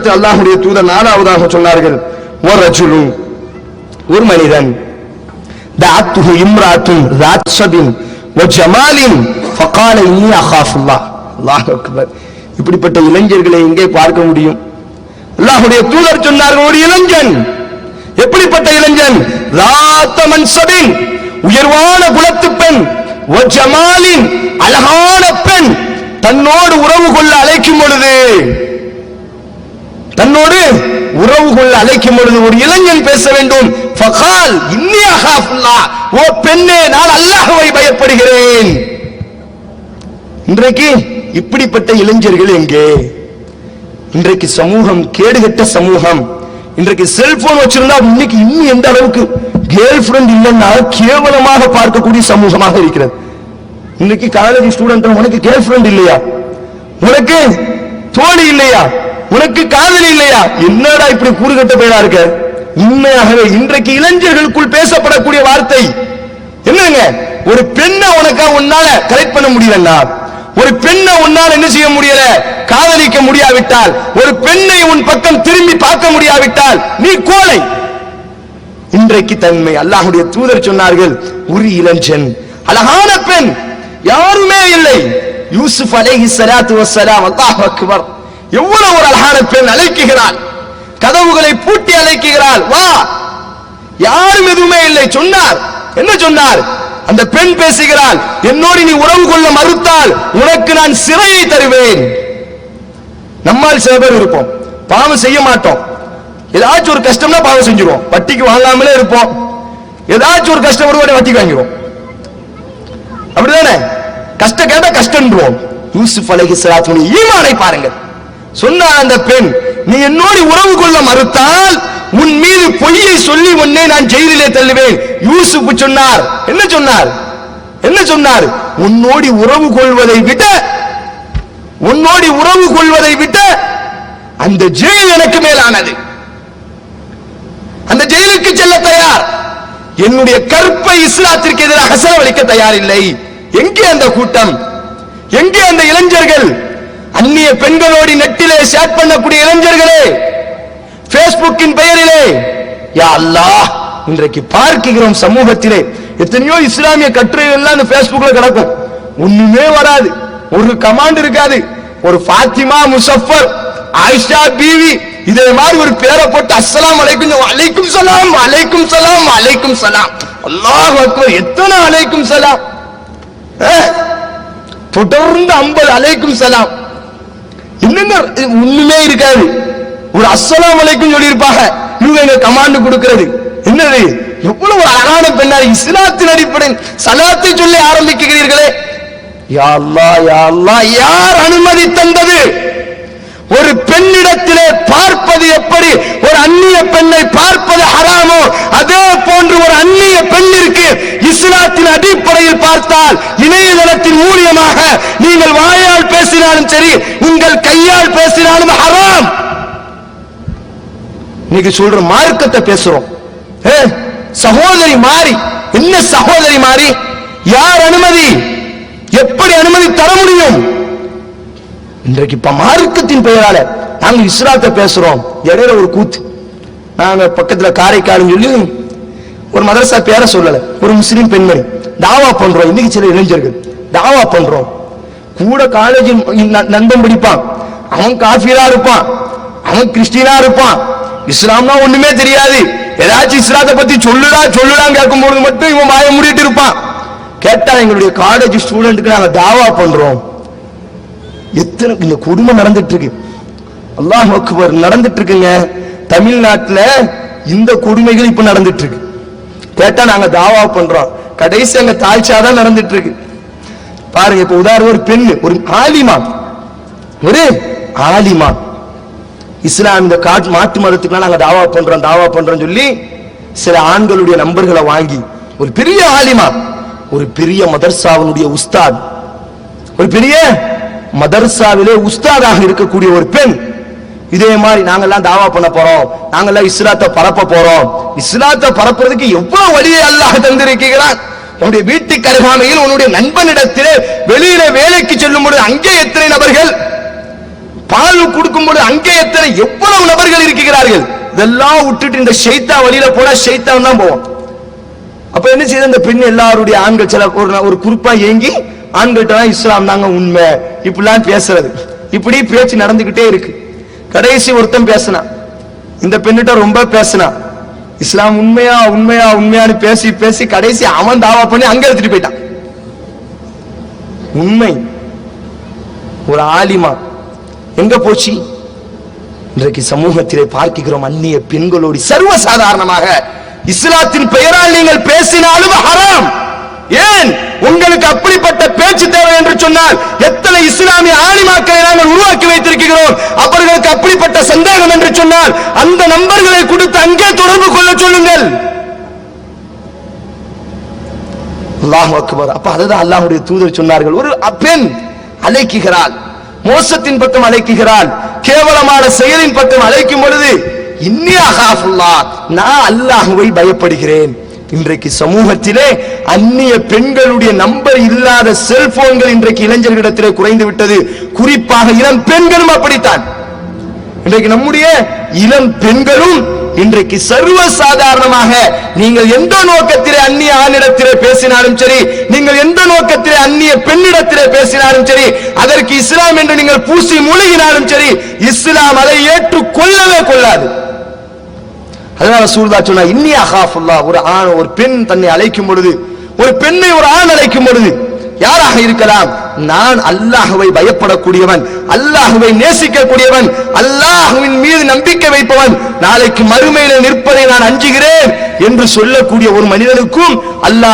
அடுத்து அல்லாஹுடைய தூதர் நாலாவதாக சொன்னார்கள். ஒரு ரஜுலு ஒரு மனிதன் தாத்துஹு இம்ராத்தும் ராட்சபின் ஒ ஜமாலின் ஃபகால இன்னி அஹாஃபுல்லா அல்லாஹ் அக்பர். இப்படிப்பட்ட இளைஞர்களை எங்கே பார்க்க முடியும்? அல்லாஹுடைய தூதர் சொன்னார்கள் ஒரு இளைஞன். எப்படிப்பட்ட இளைஞன்? ராத்தமன் சபின் உயர்வான குலத்து பெண் ஒ ஜமாலின் அழகான பெண் தன்னோடு உறவு கொள்ள அழைக்கும் பொழுது தன்னோடு உறவு கொள்ள அழைக்கும் பொழுது ஒரு இளைஞன் பேச வேண்டும். ஃபகால் இன்னி அகாஃபுல்லாஹ் ஓ பெண்ணே நான் அல்லாஹ்வை பயப்படுகிறேன். இன்றைக்கு இப்படிப்பட்ட இளைஞர்கள் எங்கே? இன்றைக்கு சமூகம் கேடுகட்ட சமூகம். இன்றைக்கு செல்போன் வச்சிருந்தா இன்னைக்கு இன்னும் எந்த அளவுக்கு கேர்ள் ஃபிரெண்ட் இல்லைன்னா கேவலமாக பார்க்கக்கூடிய சமூகமாக இருக்கிறது. இன்னைக்கு காலேஜ் ஸ்டூடெண்ட் உனக்கு கேர்ள் ஃபிரெண்ட் இல்லையா? உனக்கு தோழி இல்லையா? உனக்கு காதலி இல்லையா? என்னடா இப்படி கூறுகட்ட பேரா இருக்க? உண்மையாகவே இன்றைக்கு இளைஞர்களுக்குள் பேசப்படக்கூடிய வார்த்தை. என்னங்க? ஒரு பெண்ணை உனக்கா உன்னால கலெக்ட் பண்ண முடியலன்னா? ஒரு பெண்ணை உன்னால் என்ன செய்ய முடியல? காதலிக்க முடியாவிட்டால். ஒரு பெண்ணை உன் பக்கம் திரும்பி பார்க்க முடியாவிட்டால். நீ கோலை இன்றைக்கு தன்மை. அல்லாஹுடைய தூதர் சொன்னார்கள் ஒரு இளஞ்சன் அழகான பெண் யாருமே இல்லை. யூசுப் அலேஹி சலாத்து வசலாம் அல்லாஹ் அக்பர். எவ்வளவு ஒரு அழகான பெண் அழைக்குகிறாள். கதவுகளை பூட்டி அழைக்குகிறாள். வா. யாரும் எதுவுமே இல்லை. சொன்னார். என்ன சொன்னார்? அந்த பெண் பேசுகிறாள். என்னோடு நீ உறவு கொள்ள மறுத்தால் உனக்கு நான் சிறையை தருவேன். நம்மால் சில பேர் இருப்போம். பாவம் செய்ய மாட்டோம். ஏதாச்சும் ஒரு கஷ்டம்னா பாவம் செஞ்சிருவோம். வட்டிக்கு வாங்காமலே இருப்போம். ஏதாச்சும் ஒரு கஷ்டம் ஒருவாடி வட்டிக்கு வாங்கிடுவோம். அப்படிதானே? கஷ்டம் கேட்டா கஷ்டம் யூசுப் அலைஹி ஸலாத்து ஈமானை பாருங்கள். சொன்னால் அந்த பெண் நீ என்னோடு உறவு கொள்ள மறுத்தால் உன் மீது பொய்யை சொல்லி உன்னை நான் ஜெயிலிலே தள்ளுவேன். யூசுப் சொன்னார். என்ன சொன்னார்? என்ன சொன்னார்? உன்னோடி உறவு கொள்வதை விட உன்னோடி உறவு கொள்வதை விட அந்த ஜெயில் எனக்கு மேலானது. அந்த ஜெயிலுக்கு செல்ல தயார். என்னுடைய கற்பை இஸ்லாத்திற்கு எதிராக செலவழிக்க தயாரில்லை. எங்கே அந்த கூட்டம்? எங்கே அந்த இளைஞர்கள்? அந்நிய பெண்களோடு நெட்டிலே ஷேர் பண்ணக்கூடிய இளைஞர்களே பேஸ்புக்கின் பெயரிலே யா அல்லாஹ் இன்றைக்கு பார்க்கிறோம் சமூகத்திலே. எத்தனையோ இஸ்லாமிய கட்டுரைகள் எல்லாம் அந்த பேஸ்புக்ல கிடக்கும். ஒண்ணுமே வராது. ஒரு கமாண்ட் இருக்காது. ஒரு ஃபாத்திமா முசஃபர் ஆயிஷா பீவி இதே மாதிரி ஒரு பேரை போட்டு அஸ்ஸலாம் அலைக்கும் அலைக்கும் சலாம் அலைக்கும் சலாம் அலைக்கும் சலாம். அல்லாஹ் அக்பர் எத்தனை அலைக்கும் சலாம்? தொடர்ந்து ஐம்பது அலைக்கும் சலாம். என்னங்க ஒண்ணுமே இருக்காது ஒரு அஸ்ஸலாம் வலைக்கும் சொல்லியிருப்பாங்க. இவங்க எங்க கமாண்ட் கொடுக்கிறது. என்னது? எவ்வளவு அழகான பெண்ணா இஸ்லாத்தின் அடிப்படையில் சலாத்தை சொல்லி ஆரம்பிக்கிறீர்களே. யாழ்லா யாழ்லா யார் அனுமதி தந்தது? ஒரு பெண்ணிடத்திலே பார்ப்பது எப்படி? ஒரு அந்நிய பெண்ணை பார்ப்பது ஹராமோ? அதே போன்று ஒரு அந்நிய பெண்ணிற்கு இஸ்லாத்தின் அடிப்படையில் பார்த்தால் இணையதளத்தின் மூலியமாக நீங்கள் பேசினாலும் சரி உங்கள் கையால் பேசினாலும் ஹராம். இன்னைக்கு சொல்ற மார்க்கத்தை பேசுறோம். சகோதரி மாறி என்ன சகோதரி மாறி? யார் அனுமதி? எப்படி அனுமதி தர முடியும்? இன்றைக்கு இப்ப மார்க்கத்தின் பெயரால நாங்க இஸ்லாத்தை பேசுறோம். இடையில ஒரு கூத்து. நாங்க பக்கத்துல காரைக்காலும் சொல்லி ஒரு மதரசா பேரை சொல்லல. ஒரு முஸ்லீம் பெண்மணி. தாவா பண்றோம். இன்னைக்கு சில இளைஞர்கள். தாவா பண்றோம். கூட காலேஜில் நந்தம் படிப்பான். அவன் காஃபிரா இருப்பான். அவன் கிறிஸ்டினா இருப்பான். இஸ்லாம்னா ஒண்ணுமே தெரியாது. ஏதாச்சும் இஸ்லாத்தை பத்தி சொல்லுடா சொல்லுடான்னு கேட்கும்போது மட்டும் இவன் வாய மூடிட்டு இருப்பான். கேட்டா எங்களுடைய காலேஜ் ஸ்டூடெண்ட்டுக்கு நாங்க தாவா பண்றோம். எத்தனை இந்த குடும்பம் நடந்துட்டு இருக்கு அல்லாஹ் அக்பர் நடந்துட்டு இருக்குங்க தமிழ்நாட்டுல இந்த கொடுமைகள் இப்ப நடந்துட்டு இருக்கு கேட்டா நாங்க தாவா பண்றோம். கடைசி அங்க தாழ்ச்சாதான் நடந்துட்டு இருக்கு பாருங்க இப்ப உதாரணம் ஒரு பெண் ஒரு ஆலிமா. ஒரு ஆலிமா. இஸ்லாம் இந்த காட் மாட்டு மதத்துக்குலாம் நாங்க தாவா பண்றோம் தாவா பண்றோம் சொல்லி சில ஆண்களுடைய நம்பர்களை வாங்கி ஒரு பெரிய ஆலிமா ஒரு பெரிய மதர்சாவினுடைய உஸ்தாத் ஒரு பெரிய மதர்சாவிலே உஸ்தாதாக இருக்கக்கூடிய ஒரு பெண். இதே மாதிரி நாங்கெல்லாம் தாவா பண்ண போறோம் நாங்கெல்லாம் இஸ்லாத்தை பரப்ப போறோம். இஸ்லாத்தை பரப்புறதுக்கு எவ்வளவு வழியை அல்லாஹ் தந்திருக்கிறான்? உன்னுடைய வீட்டுக்கு அருகாமையில் உன்னுடைய நண்பனிடத்திலே வெளியில வேலைக்கு செல்லும் பொழுது அங்கே எத்தனை நபர்கள்? பால் கொடுக்கும் பொழுது அங்கே எத்தனை எவ்வளவு நபர்கள் இருக்கிறார்கள்? இதெல்லாம் விட்டுட்டு இந்த ஷெய்தா வழியில போனா ஷைத்தான் தான் போவோம் அப்ப என்ன செய்த இந்த பெண் எல்லாருடைய ஆண்கள் சில ஒரு ஒரு குறிப்பா ஏங்கி ஆண்கள்ட்ட தான் இஸ்லாம் தாங்க உண்மை. இப்படிலாம் பேசுறது. இப்படி பேச்சு நடந்துகிட்டே இருக்கு. கடைசி ஒருத்தன் பேசினா. இந்த பெண்ணிட்ட ரொம்ப பேசினா. இஸ்லாம் உண்மையா உண்மையா உண்மையான்னு பேசி பேசி கடைசி அவன் தாவா பண்ணி அங்க எடுத்துட்டு போயிட்டான். உண்மை. ஒரு ஆலிமா எங்க போச்சு? இன்றைக்கு சமூகத்திலே பார்க்கிறோம் அந்நிய பெண்களோடு சர்வசாதாரணமாக இஸ்லாத்தின் பெயரால் நீங்கள் பேசினாலும் ஹராம். ஏன் உங்களுக்கு அப்படிப்பட்ட பேச்சு தேவை என்று சொன்னால் எத்தனை இஸ்லாமிய ஆலிமாக்களை நாங்கள் உருவாக்கி வைத்திருக்கிறோம்? அவர்களுக்கு அப்படிப்பட்ட சந்தேகம் என்று சொன்னால் அந்த நம்பர்களை கொடுத்து அங்கே தொடர்பு கொள்ள சொல்லுங்கள். அல்லாஹ் அக்பர். அப்ப அதுதான் அல்லாஹுடைய தூதர் சொன்னார்கள். ஒரு பெண் அழைக்குகிறாள். மோசத்தின் பக்கம் அழைக்குகிறாள். கேவலமான செயலின் பக்கம் அழைக்கும் பொழுது இன்னியாக நான் அல்லாஹுவை பயப்படுகிறேன். இன்றைக்கு சமூகத்திலே அந்நிய பெண்களுடைய நம்பர் இல்லாத செல்போன்கள் இன்றைக்கு இளைஞர்களிடத்திலே குறைந்து விட்டது. குறிப்பாக இளம் பெண்களும் அப்படித்தான். இன்றைக்கு நம்முடைய இளம் பெண்களும் இன்றைக்கு சர்வ சாதாரணமாக நீங்கள் எந்த நோக்கத்திலே அந்நிய ஆணிடத்திலே பேசினாலும் சரி நீங்கள் எந்த நோக்கத்திலே அந்நிய பெண்ணிடத்திலே பேசினாலும் சரி அதற்கு இஸ்லாம் என்று நீங்கள் பூசி மூழ்கினாலும் சரி இஸ்லாம் அதை ஏற்றுக் கொள்ளவே கொள்ளாது. அதனால சூழ்தா சொன்னா இன்னி அகாஃபுல்லா. ஒரு ஆண் ஒரு பெண் தன்னை அழைக்கும் பொழுது ஒரு பெண்ணை ஒரு ஆண் அழைக்கும் பொழுது யாராக இருக்கலாம்? நான் அல்லாஹுவை பயப்படக்கூடியவன் அல்லாஹுவை நேசிக்கக்கூடியவன் அல்லாஹுவின் மீது நம்பிக்கை வைப்பவன் நாளைக்கு மறுமையில நிற்பதை நான் அஞ்சுகிறேன் என்று சொல்லக்கூடிய ஒரு மனிதனுக்கும் அல்லாஹ்